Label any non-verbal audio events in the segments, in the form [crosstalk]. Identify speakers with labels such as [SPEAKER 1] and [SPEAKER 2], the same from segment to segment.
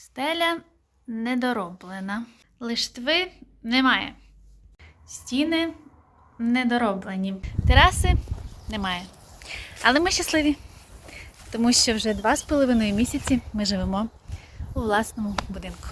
[SPEAKER 1] Стеля недороблена. Лиштви немає. Стіни недороблені. Тераси немає. Але ми щасливі, тому що вже два з половиною місяці ми живемо у власному будинку.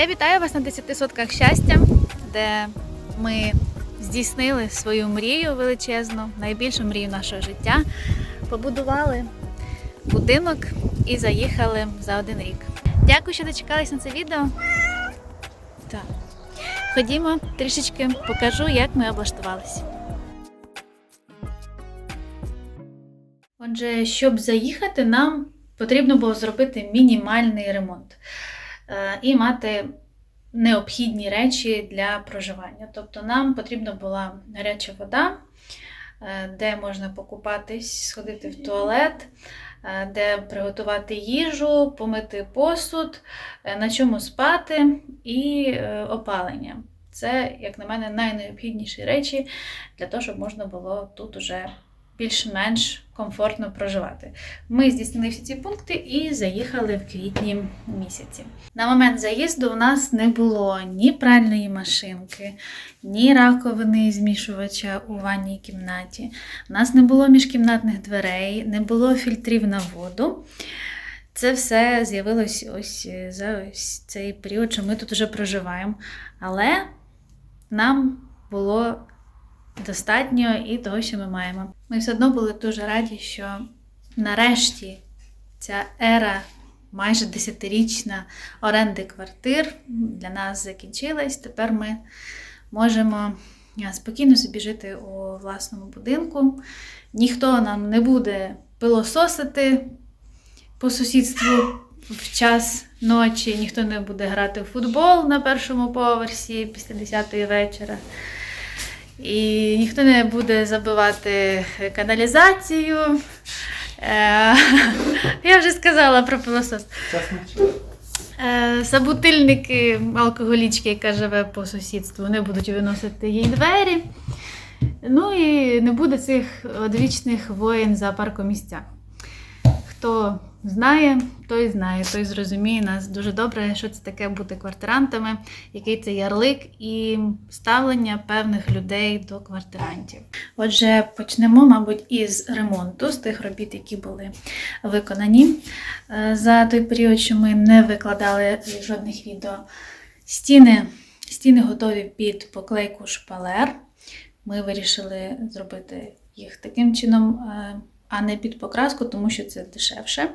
[SPEAKER 1] Я вітаю вас на 10 сотках щастя, де ми здійснили свою мрію величезну, найбільшу мрію нашого життя. Побудували будинок і заїхали за один рік. Дякую, що дочекались на це відео. Так. Ходімо трішечки покажу, як ми облаштувалися. Отже, щоб заїхати, нам потрібно було зробити мінімальний ремонт і мати необхідні речі для проживання. Тобто нам потрібна була гаряча вода, е, де можна покупатись, сходити в туалет, е, де приготувати їжу, помити посуд, е, на чому спати і е, опалення. Це, як на мене, найнеобхідніші речі для того, щоб можна було тут уже більш-менш комфортно проживати. Ми здійснили всі ці пункти і заїхали в квітні місяці. На момент заїзду у нас не було ні пральної машинки, ні раковини змішувача у ванній кімнаті. У нас не було міжкімнатних дверей, не було фільтрів на воду. Це все з'явилось ось е, за ось цей період, що ми тут вже проживаємо. Але нам було достатньо і того, що ми маємо. Ми все одно були дуже раді, що нарешті ця ера майже десятирічна оренди квартир для нас закінчилась. Тепер ми можемо спокійно собі жити у власному будинку. Ніхто нам не буде пилососити по сусідству в час ночі, ніхто не буде грати в футбол на першому поверсі після 10-ї вечора. І ніхто не буде забивати каналізацію. Е, [laughs] Я вже сказала про пилосос. Е, Собутильники алкоголічки, яка живе по сусідству, не будуть виносити їй двері. Ну і не буде цих одвічних воєн за паркомісця. Хто знає, той знає, той зрозуміє нас дуже добре, що це таке бути квартирантами, який це ярлик і ставлення певних людей до квартирантів. Отже, почнемо, мабуть, із ремонту, з тих робіт, які були виконані Е, за той період, що ми не викладали жодних відео. Стіни, стіни готові під поклейку шпалер. Ми вирішили зробити їх таким чином, е, а не під покраску, тому що це дешевше.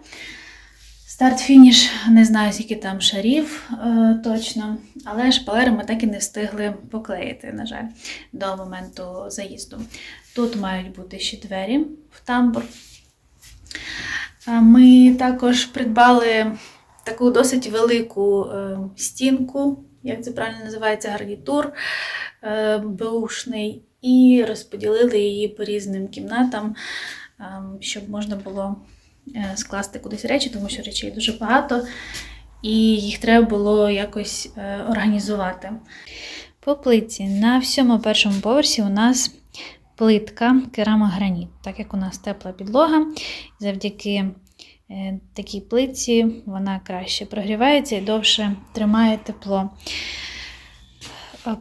[SPEAKER 1] Старт-фініш, не знаю, скільки там шарів е, точно, але шпалери ми так і не встигли поклеїти, на жаль, до моменту заїзду. Тут мають бути ще двері в тамбур. Ми також придбали таку досить велику е, стінку, як це правильно називається, гарнітур е, беушний, і розподілили її по різним кімнатам, щоб можна було е, скласти кудись речі, тому що речей дуже багато, і їх треба було якось е, організувати. По плитці на всьому першому поверсі у нас плитка керамограніт, так як у нас тепла підлога, завдяки е, такій плитці вона краще прогрівається і довше тримає тепло.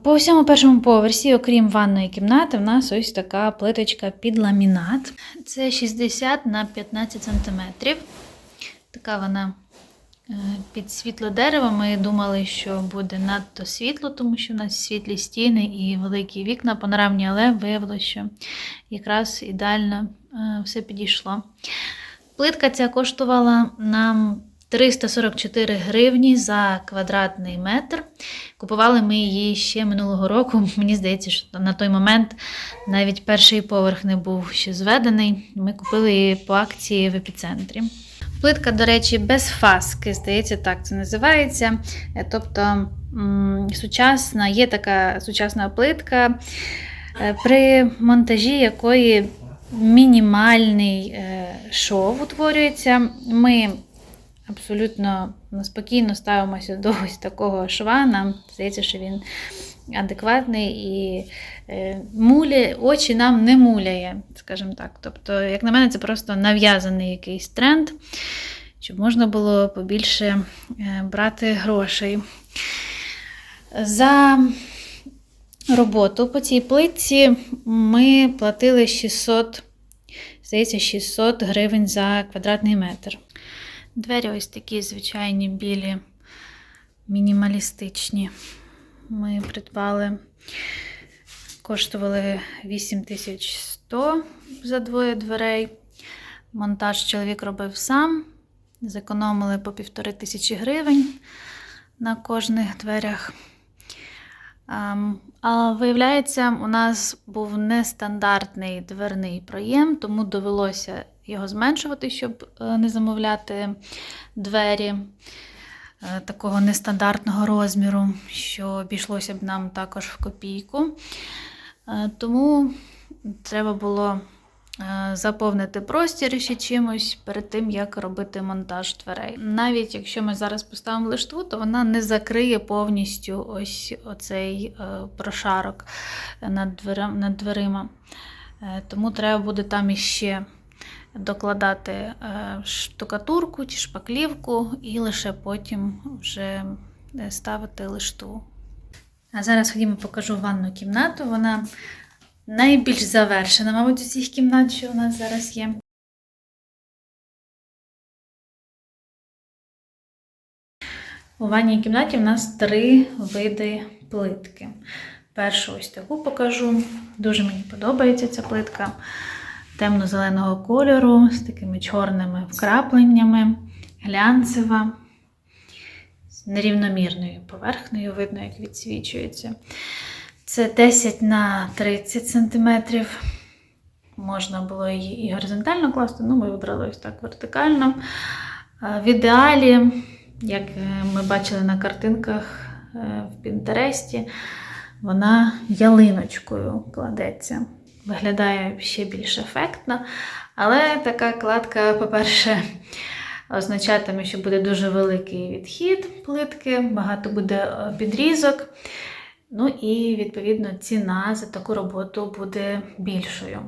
[SPEAKER 1] По всьому першому поверсі, окрім ванної кімнати, в нас ось така плиточка під ламінат. Це 60 на 15 см. Така вона е, під світло дерева. Ми думали, що буде надто світло, тому що в нас світлі стіни і великі вікна панорамні, але виявилося, що якраз ідеально е, все підійшло. Плитка ця коштувала нам 344 гривні за квадратний метр. Купували ми її ще минулого року. [laughs] Мені здається, що на той момент навіть перший поверх не був ще зведений. Ми купили її по акції в епіцентрі. Плитка, до речі, без фаски, здається, так це називається. Е, Тобто сучасна, є така сучасна плитка, е, при монтажі якої мінімальний е, шов утворюється. Ми абсолютно спокійно ставимося до ось такого шва. Нам здається, що він адекватний і е, муляє, очі нам не муляє, скажімо так. Тобто, як на мене, це просто нав'язаний якийсь тренд, щоб можна було побільше е, брати грошей. За роботу по цій плитці ми платили 600, здається, 600 гривень за квадратний метр. Двері ось такі звичайні білі, мінімалістичні. Ми придбали, коштували 8100 за двоє дверей. Монтаж чоловік робив сам. Зекономили по півтори тисячі гривень на кожних дверях. Ем, А виявляється, у нас був нестандартний дверний проєм, тому довелося його зменшувати, щоб е, не замовляти двері е, такого нестандартного розміру, що обійшлося б нам також в копійку. Е, Тому треба було заповнити простір ще чимось перед тим, як робити монтаж дверей. Навіть якщо ми зараз поставимо лиштву, то вона не закриє повністю ось оцей прошарок над, дверима. Тому треба буде там іще докладати е, штукатурку чи шпаклівку, і лише потім вже е, ставити лиштву. А зараз ходімо покажу ванну кімнату. Вона найбільш завершена, мабуть, з усіх кімнат, що у нас зараз є. У ванній кімнаті в нас три види плитки. Першу ось таку покажу. Дуже мені подобається ця плитка темно-зеленого кольору з такими чорними вкрапленнями, глянцева, з нерівномірною поверхнею, видно, як відсвічується. Це 10 на 30 см. Можна було її і горизонтально класти, ну ми вибрали ось так вертикально. В ідеалі, як е, ми бачили на картинках е, в Пінтересті, вона ялиночкою кладеться. Виглядає ще більш ефектно, але така кладка, по-перше, означатиме, що буде дуже великий відхід плитки, багато буде е, підрізок. Ну і, відповідно, ціна за таку роботу буде більшою.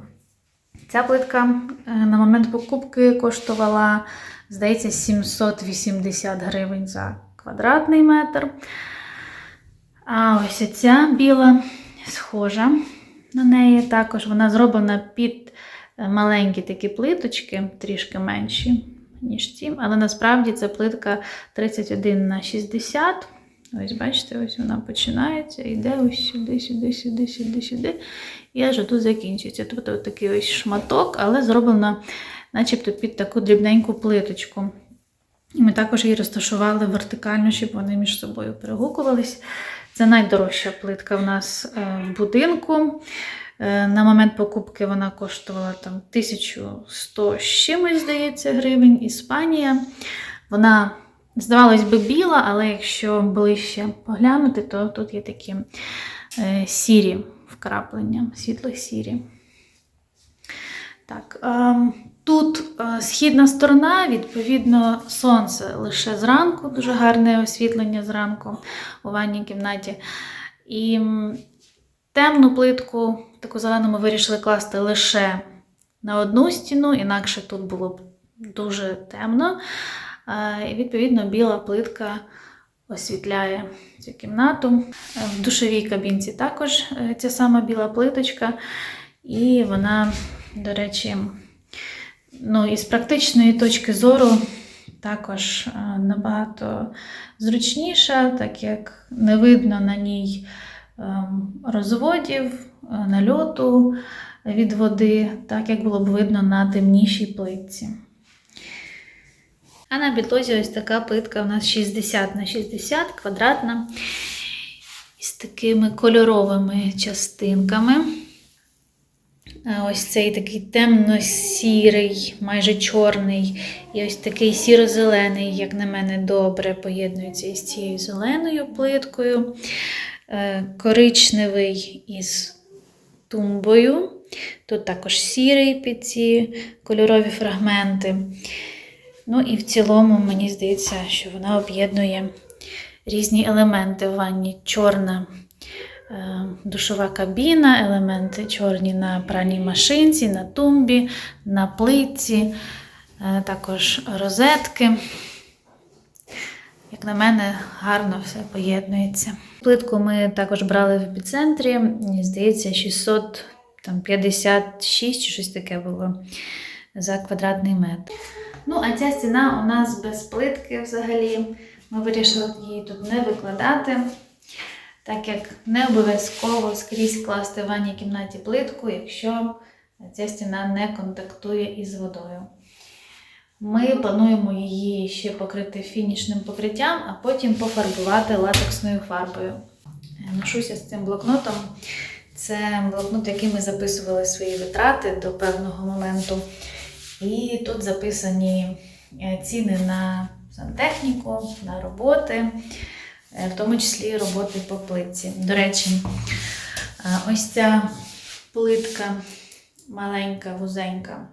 [SPEAKER 1] Ця плитка е, на момент покупки коштувала, здається, 780 гривень за квадратний метр. А ось ця біла схожа на неї. Також вона зроблена під е, маленькі такі плиточки, трішки менші, ніж ці. Але насправді це плитка 31 на 60. Ось, бачите, ось вона починається, йде ось сюди, сюди, сюди, сюди, сюди. І аж тут закінчується. Тобто такий ось шматок, але зроблена начебто під таку дрібненьку плиточку. І ми також її розташували вертикально, щоб вони між собою перегукувались. Це найдорожча плитка в нас е, в будинку. Е, На момент покупки вона коштувала там 1100 з чимось, здається, гривень. Іспанія. Вона, здавалось би, біла, але якщо ближче поглянути, то тут є такі е, сірі вкраплення, світло-сірі. Так, ем, тут е, східна сторона, відповідно, сонце лише зранку, дуже гарне освітлення зранку у ванній кімнаті. І темну плитку, таку зелену, ми вирішили класти лише на одну стіну, інакше тут було б дуже темно. Е, І, відповідно, біла плитка освітляє цю кімнату. Е, В душовій кабінці також ця сама біла плиточка. І вона, до речі, ну, із практичної точки зору також е, набагато зручніша, так як не видно на ній ем, розводів, е, нальоту від води, так як було б видно на темнішій плитці. А на підлозі ось така плитка у нас 60 на 60 квадратна із такими кольоровими частинками. Ось цей такий темно-сірий, майже чорний, і ось такий сіро-зелений, як на мене, добре поєднується із цією зеленою плиткою. Е, Коричневий із тумбою. Тут також сірий під ці кольорові фрагменти. Ну і в цілому, мені здається, що вона об'єднує різні елементи в ванні. Чорна душова кабіна, елементи чорні на пральній машинці, на тумбі, на плитці, е, також розетки. Як на мене, гарно все поєднується. Плитку ми також брали в епіцентрі, здається, 656 чи щось таке було за квадратний метр. Ну, а ця стіна у нас без плитки взагалі. Ми вирішили її тут не викладати, так як не обов'язково скрізь класти в ванній кімнаті плитку, якщо ця стіна не контактує із водою. Ми плануємо її ще покрити фінішним покриттям, а потім пофарбувати латексною фарбою. Ношуся з цим блокнотом. Це блокнот, який ми записували свої витрати до певного моменту. І тут записані е, ціни на сантехніку, на роботи, в тому числі роботи по плитці. До речі, е, ось ця плитка маленька, вузенька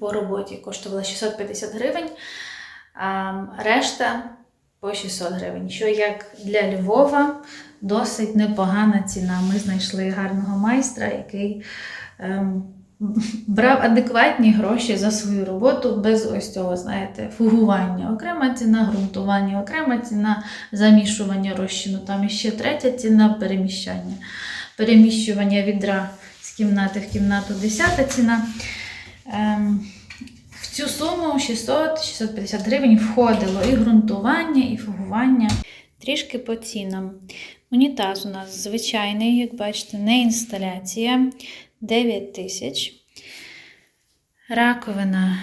[SPEAKER 1] по роботі коштувала 650 гривень, а решта по 600 гривень. Що як для Львова досить непогана ціна. Ми знайшли гарного майстра, який ем, брав адекватні гроші за свою роботу без ось цього, знаєте, фугування. Окрема ціна ґрунтування, окрема ціна замішування розчину, там іще третя ціна переміщання. Переміщування відра з кімнати в кімнату, десята ціна. Ем, в цю суму 600-650 гривень входило і ґрунтування, і фугування. Трішки по цінам. Унітаз у нас звичайний, як бачите, не інсталяція 9 тисяч. Раковина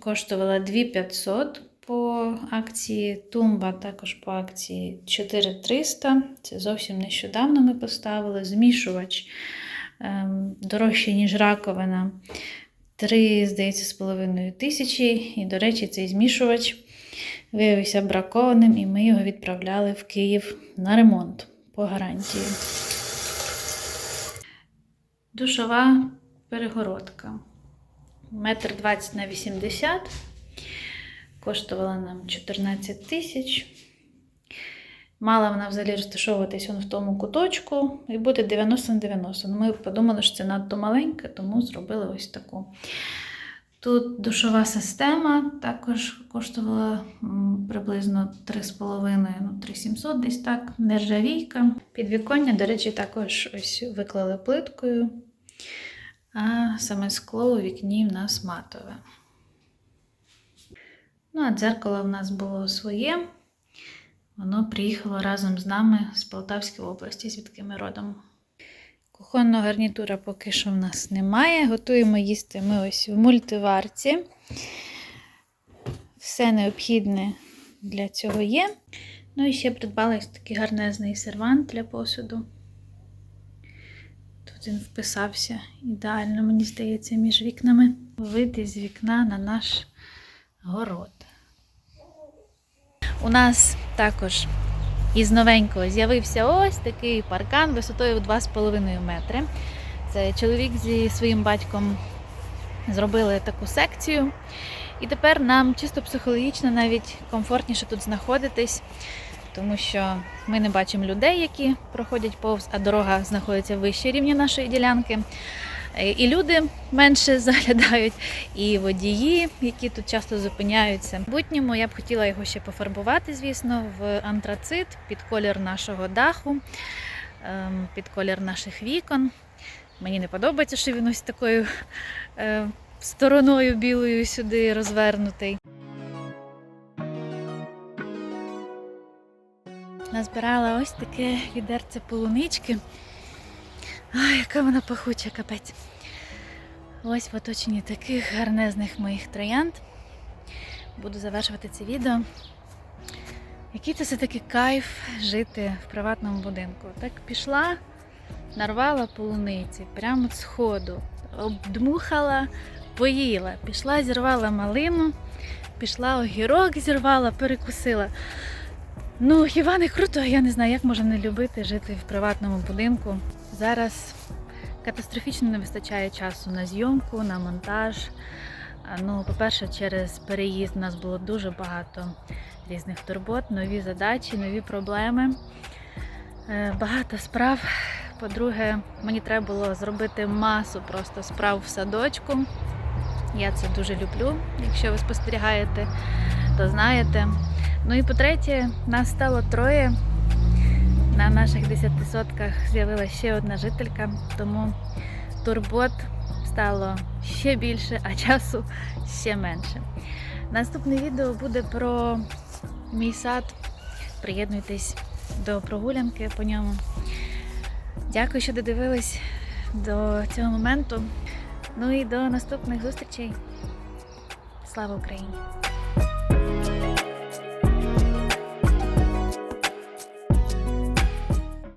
[SPEAKER 1] коштувала 2500 по акції. Тумба також по акції 4300. Це зовсім нещодавно ми поставили. Змішувач ем, дорожче, ніж раковина. 3, здається, з половиною тисячі. І, до речі, цей змішувач виявився бракованим, і ми його відправляли в Київ на ремонт по гарантії. Душова перегородка. Метр 20 на 80. Коштувала нам 14 тисяч. Мала вона взагалі розташовуватись в тому куточку і бути 90 на 90. Ну, Ми подумали, що це надто маленьке, тому зробили ось таку. Тут душова система також коштувала приблизно 3,5, ну 3700 десь так, нержавійка. Підвіконня, до речі, також ось виклали плиткою, а саме скло у вікні в нас матове. Ну, а дзеркало в нас було своє. Воно приїхало разом з нами з Полтавської області, звідки ми родом. Кухонного гарнітура поки що в нас немає. Готуємо їсти ми ось в мультиварці. Все необхідне для цього є. Ну і ще придбала ось такий гарнезний сервант для посуду. Тут він вписався ідеально, мені здається, між вікнами. Вид із вікна на наш город. У нас також із новенького з'явився ось такий паркан висотою в 2,5 метри. Це чоловік зі своїм батьком зробили таку секцію. І тепер нам чисто психологічно навіть комфортніше тут знаходитись, тому що ми не бачимо людей, які проходять повз, а дорога знаходиться вище рівня нашої ділянки. Е, І люди менше [laughs] заглядають, і водії, які тут часто зупиняються. В майбутньому я б хотіла його ще пофарбувати, звісно, в антрацит під колір нашого даху, ем, під колір наших вікон. Мені не подобається, що він ось такою е, стороною білою сюди розвернутий. Назбирала ось таке відерце полунички. Ай, яка вона пахуча, капець. Ось в оточенні таких гарнезних моїх троянд. Буду завершувати це відео. Який це все-таки кайф жити в приватному будинку. Так пішла, нарвала полуниці, прямо з ходу, обдмухала, поїла. Пішла, зірвала малину, пішла огірок, зірвала, перекусила. Ну, хіба не круто, я не знаю, як можна не любити жити в приватному будинку. Зараз Катастрофічно не вистачає часу на зйомку, на монтаж. Ну, по-перше, через переїзд у нас було дуже багато різних турбот, нові задачі, нові проблеми, Е, багато справ. По-друге, мені треба було зробити масу просто справ в садочку. Я це дуже люблю. Якщо ви спостерігаєте, то знаєте. Ну і по-третє, нас стало троє. На наших 10 сотках з'явилася ще одна жителька, тому турбот стало ще більше, а часу ще менше. Наступне відео буде про мій сад. Приєднуйтесь до прогулянки по ньому. Дякую, що додивились до цього моменту. Ну і до наступних зустрічей. Слава Україні!